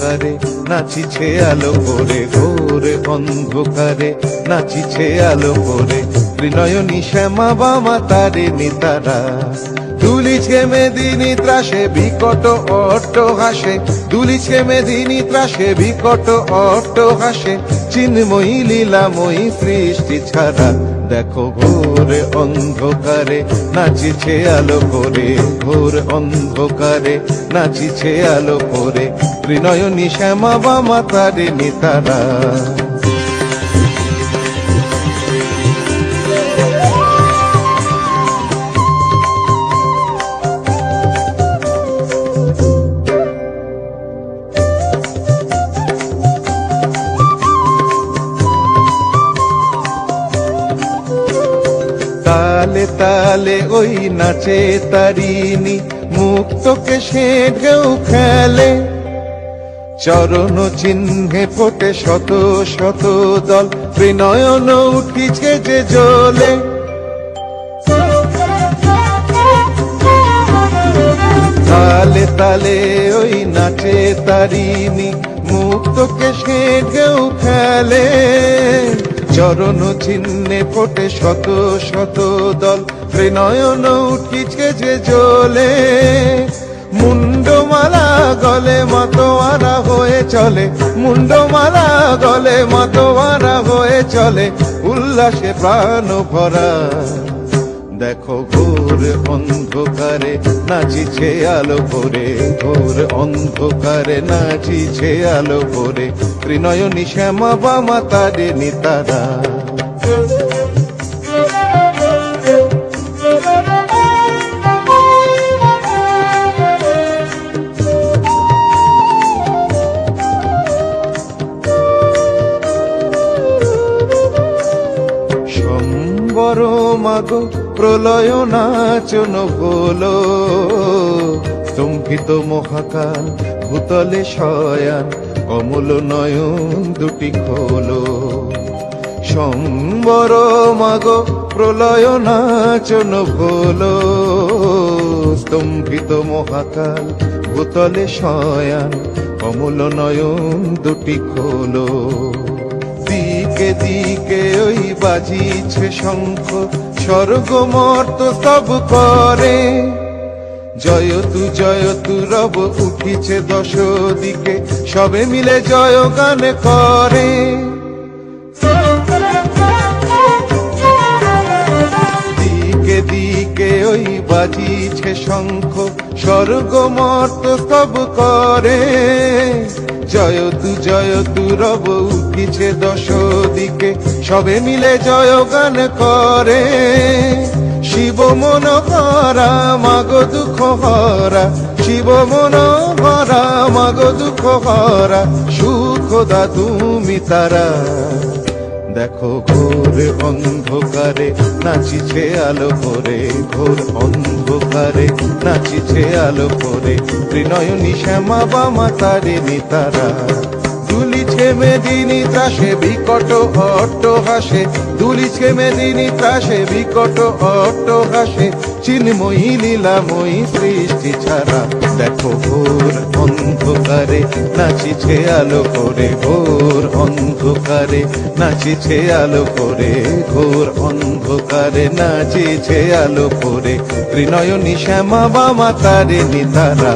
অন্ধকারে নাচিছে আলো করে ঘোর অন্ধকারে নাচিছে আলো করে ত্রিনয়নী শ্যামা বামা তারে নিতারা দুলিছে মেদিনী ত্রাসে বিকট অট্ট হাসে। দুলিছে মেদিনী ত্রাসে বিকট অট্ট হাসে। চিন্ময়ী লীলাময়ী সৃষ্টি ছাড়া দেখো ঘোর অন্ধকারে। নাচিছে আলো করে, ঘোর অন্ধকারে। নাচিছে আলো করে, ত্রিনয়নী শ্যামা বামা তারে। তালে ওই নাচে তারিনি মুক্তকে সে ঢেউ খেলে। চরণ চিহ্নে ফোটে শত শত দল, বিনয়ন উঠিছে যে জলে। তালে তালে ওই নাচে তারিনি মুক্তকে সে ঢেউ খেলে। চরণ চিহ্নে ফোটে শত শত দল। প্রণয়ন উঠিছে জলে মুন্ডমালা গলে মতোয়ারা হয়ে চলে। মুন্ডমালা গলে মতোয়ারা হয়ে চলে। উল্লাসে প্রাণ ভরা দেখো ঘোর অন্ধকারে নাচিছে আলো করে ঘোর অন্ধকারে নাচিছে আলো করে ত্রিনয়নী শ্যামা বামা তারে নিতারা। সম্বর মাগো প্রলয় নাচন হলো স্তম্ভিত মহাকাল, ভূতলে শয়ান, কমল নয়ন দুটি খোলো। সম্বর মাগো প্রলয় নাচন হলো স্তম্ভিত মহাকাল, ভূতলে শয়ান, কমল নয়ন দুটি খোলো। দিকে দিকে ওই বাজিছে শঙ্খ স্বর্গ মর্ত সব করে। জয় তু জয় তু, রব উঠিছে দশ দিকে সবে মিলে জয় গান করে। দিকে দিকে ওই বাজিছে শঙ্খ স্বর্গ মর্ত সব করে। জয় তু জয় তু রব উঠিছে দশ দিকে সবে মিলে জয় গান করে। শিব মন হরা মাগ দুঃখ হরা। শিব মন হরা মাগ দুঃখ হরা। সুখ দা তুমি তারা। দেখো ঘোর অন্ধকারে নাচিছে আলো করে ঘোর অন্ধকারে নাচিছে আলো করে ত্রিনয়নী শ্যামা বামা তারে। নিতারা দুলিছে মেদিনী ত্রাসে, বিকট অট্ট হাসে। দুলিছে মেদিনী ত্রাসে, বিকট অট্ট হাসে। চিন্ময়ী, লীলাময়ী সৃষ্টি ছাড়া দেখো ঘোর অন্ধকারে, নাচিছে আলো করে ঘোর অন্ধকারে, নাচিছে আলো করে ঘোর অন্ধকারে, নাচিছে আলো করে। ত্রিনয়নী শ্যামা বামা তারে। নিতারা